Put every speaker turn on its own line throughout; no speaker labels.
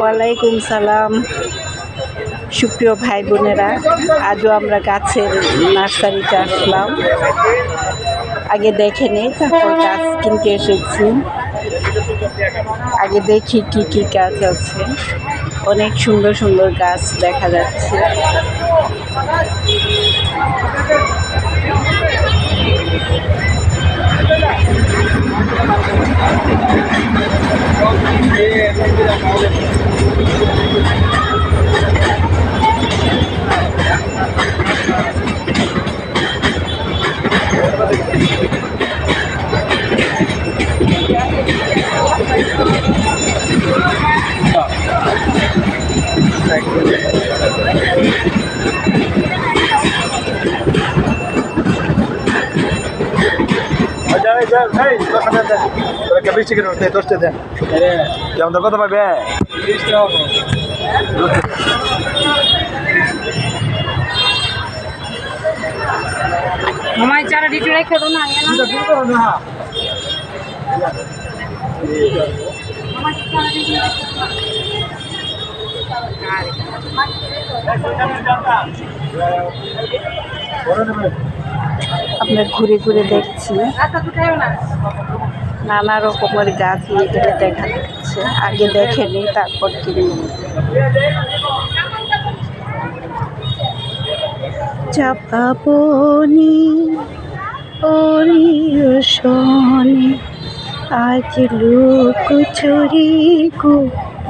ওয়ালাইকুম সালাম। সুপ্রিয় ভাই বোনেরা আজও আমরা গাছের নার্সারিতে আসলাম। আগে দেখে নেই তারপর গাছ কিনতে এসেছি। আগে দেখি কি কি গাছ আছে। অনেক সুন্দর সুন্দর গাছ দেখা যাচ্ছে।
ಕಪಿಸ್ಟಿಗೆ ನೋಡ್ತೇವೆ ತೋರಿಸ್ತಿದ್ದೆ
ಯಾವ್ದು ಗೊತ್ತ ಬೇ রেখে না
আমরা ঘুরে ঘুরে দেখছি। নানা রকমের গাছ এখানে দেখা যাচ্ছে আগে দেখে নিই তারপর কিনব চাপা বনি অরিয়সনে আজ লোক চুরি গো,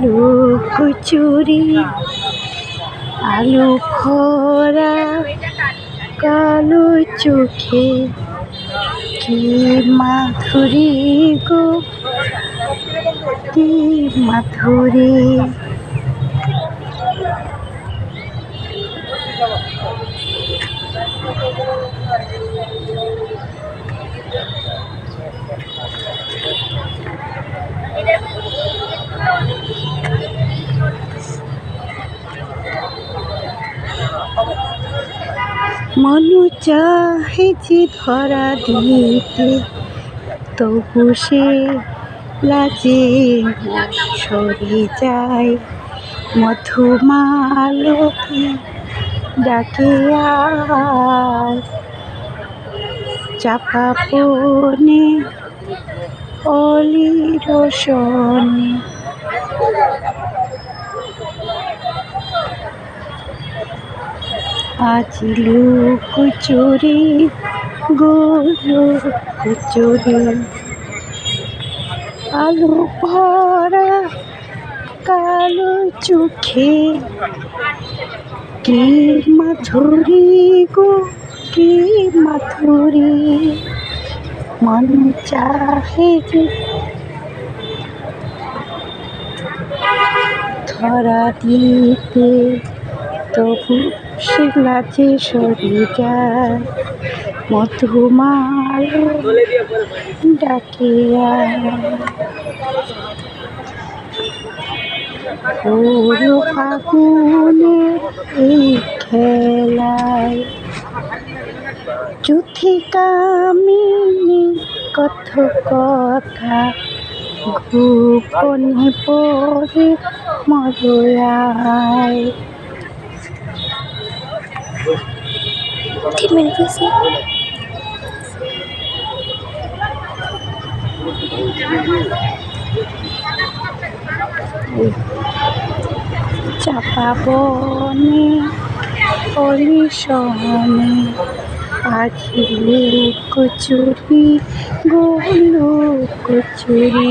লোক চুরি। আলু খরা কালো চোখে কি মাধুরী গো, কি মাধুরী। মনু চাহে যে ধরা দিতে, তবু সে লাজে সরে যায়। মধুমালতি ডাকে চাপা পনে অলি রোশনে আজ লোক চুরি, গো লোক চুরি। আলু ভরা কালো চোখে, কি মাধুরী গো, কি মাধুরী? মন চাহে যে ধরা দিতে তবু লাজে সরে যায় মধুমাল ডাকে পুরো ফাগুনে এই খেলায় চুথি কামিনী কত কথা গোপনে পরে মরয়ায় তিন মিনিট চাপা বনে অলি সহনে আজ লোক চুরি গো লোক চুরি